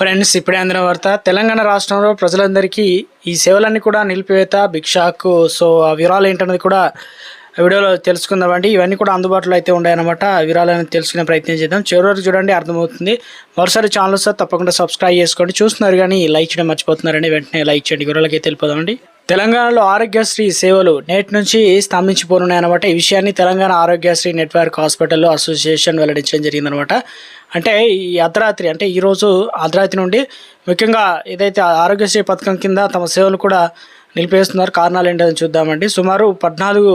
Friends ఇప్పుడే అందిన వార్త. తెలంగాణ రాష్ట్రంలో ప్రజలందరికీ ఈ సేవలన్నీ కూడా నిలిపివేత భిక్షాకు సో ఆ వివరాలు ఏంటన్నది కూడా వీడియోలో తెలుసుకుందామండి ఇవన్నీ కూడా అందుబాటులో అయితే ఉన్నాయన్నమాట. వివరాలను తెలుసుకునే ప్రయత్నం చేద్దాం. చివరి వరకు చూడండి అర్థమవుతుంది. మరోసారి ఛానల్ సార్ తప్పకుండా సబ్స్క్రైబ్ చేసుకోండి. చూస్తున్నారు కానీ లైక్ చేయడం మర్చిపోతున్నారండి వెంటనే లైక్ చేయండి. వివరాలకి తెలిపోదామండి తెలంగాణలో ఆరోగ్యశ్రీ సేవలు నేటి నుంచి స్తంభించిపోనున్నాయన్నమాట ఈ విషయాన్ని Telangana Aarogyasri network hospital association వెల్లడించడం జరిగిందనమాట అంటే ఈ అర్ధరాత్రి అంటే ఈరోజు అర్ధరాత్రి నుండి ముఖ్యంగా ఏదైతే ఆరోగ్యశ్రీ పథకం కింద తమ సేవలు కూడా నిలిపేస్తున్నారు. కారణాలు ఏంటని చూద్దామండి. సుమారు పద్నాలుగు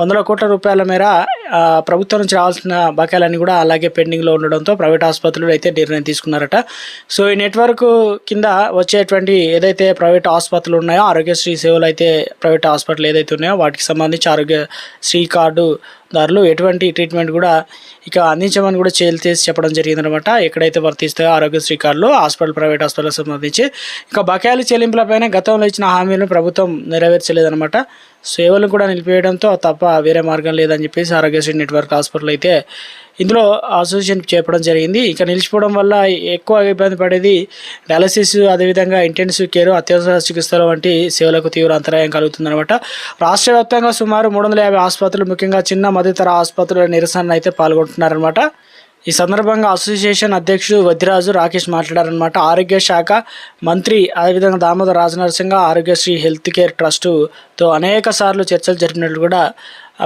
వందల కోట్ల రూపాయల మేర ప్రభుత్వం నుంచి రావాల్సిన బకాయిలన్నీ కూడా అలాగే పెండింగ్లో ఉండడంతో ప్రైవేట్ ఆసుపత్రులు అయితే నిర్ణయం తీసుకున్నారట. సో ఈ నెట్వర్క్ కింద వచ్చేటువంటి ఏదైతే ప్రైవేట్ ఆసుపత్రులు ఉన్నాయో ఆరోగ్యశ్రీ సేవలు అయితే ప్రైవేట్ హాస్పిటల్ ఏదైతే ఉన్నాయో వాటికి సంబంధించి ఆరోగ్యశ్రీ కార్డు దారులు ఎటువంటి ట్రీట్మెంట్ కూడా ఇక అందించమని కూడా చేసి చెప్పడం జరిగిందనమాట ఎక్కడైతే వర్తిస్తాయో ఆరోగ్యశ్రీ కార్డులు హాస్పిటల్ ప్రైవేట్ హాస్పిటల్ సంబంధించి. ఇక బకాయిలు చెల్లింపులపైన గతంలో ఇచ్చిన హామీలను ప్రభుత్వం నెరవేర్చలేదన్నమాట. సేవలు కూడా నిలిపివేయడంతో తప్ప వేరే మార్గం లేదని చెప్పేసి ఆరోగ్యశ్రీ నెట్వర్క్ హాస్పిటల్ అయితే ఇందులో అసోసియేషన్ చేపడం జరిగింది. ఇక నిలిచిపోవడం వల్ల ఎక్కువ ఇబ్బంది పడేది డయాలసిస్ అదేవిధంగా ఇంటెన్సివ్ కేర్ అత్యవసర చికిత్సలు వంటి సేవలకు తీవ్ర అంతరాయం కలుగుతుందనమాట రాష్ట్ర వ్యాప్తంగా సుమారు మూడు వందల యాభై ఆసుపత్రులు ముఖ్యంగా చిన్న మధ్యతర ఆసుపత్రుల నిరసన అయితే పాల్గొంటున్నారనమాట ఈ సందర్భంగా అసోసియేషన్ అధ్యక్షుడు వద్దిరాజు రాకేష్ మాట్లాడారనమాట ఆరోగ్య శాఖ మంత్రి అదేవిధంగా దామోదర్ రాజనరసింహ ఆరోగ్యశ్రీ హెల్త్ కేర్ ట్రస్టుతో అనేక సార్లు చర్చలు జరిపినట్లు కూడా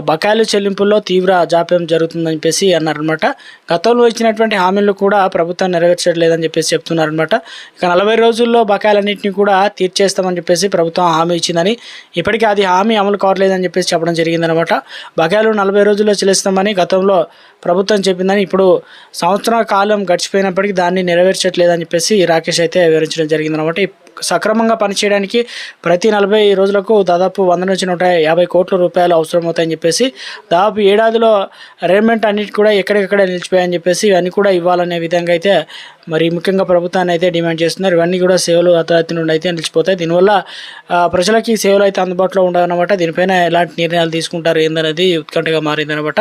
బకాయిలు చెల్లింపుల్లో తీవ్ర జాప్యం జరుగుతుందని చెప్పేసి అన్నారనమాట గతంలో ఇచ్చినటువంటి హామీలు కూడా ప్రభుత్వం నెరవేర్చట్లేదని చెప్పేసి చెప్తున్నారనమాట ఇక నలభై రోజుల్లో బకాయిలన్నింటినీ కూడా తీర్చేస్తామని చెప్పేసి ప్రభుత్వం హామీ ఇచ్చిందని ఇప్పటికీ అది హామీ అమలు కావట్లేదని చెప్పేసి చెప్పడం జరిగిందనమాట బకాయిలు నలభై రోజుల్లో చెల్లిస్తామని గతంలో ప్రభుత్వం చెప్పిందని ఇప్పుడు సంవత్సర కాలం గడిచిపోయినప్పటికీ దాన్ని నెరవేర్చట్లేదని చెప్పేసి రాకేష్ అయితే వివరించడం జరిగిందనమాట సక్రమంగా పనిచేయడానికి ప్రతి నలభై రోజులకు దాదాపు వంద నుంచి నూట యాభై కోట్ల రూపాయలు అవసరమవుతాయని చెప్పేసి దాదాపు ఏడాదిలో అరేంజ్మెంట్ అన్నిటి కూడా ఎక్కడికక్కడ నిలిచిపోయాయని చెప్పేసి ఇవన్నీ కూడా ఇవ్వాలనే విధంగా అయితే మరి ముఖ్యంగా ప్రభుత్వాన్ని అయితే డిమాండ్ చేస్తున్నారు. ఇవన్నీ కూడా సేవలు అతరాతి నుండి అయితే నిలిచిపోతాయి. దీనివల్ల ఆ, ప్రజలకి సేవలు అయితే అందుబాటులో ఉండవన్నమాట. దీనిపైన ఎలాంటి నిర్ణయాలు తీసుకుంటారు ఏందనేది ఉత్కంఠగా మారిందనమాట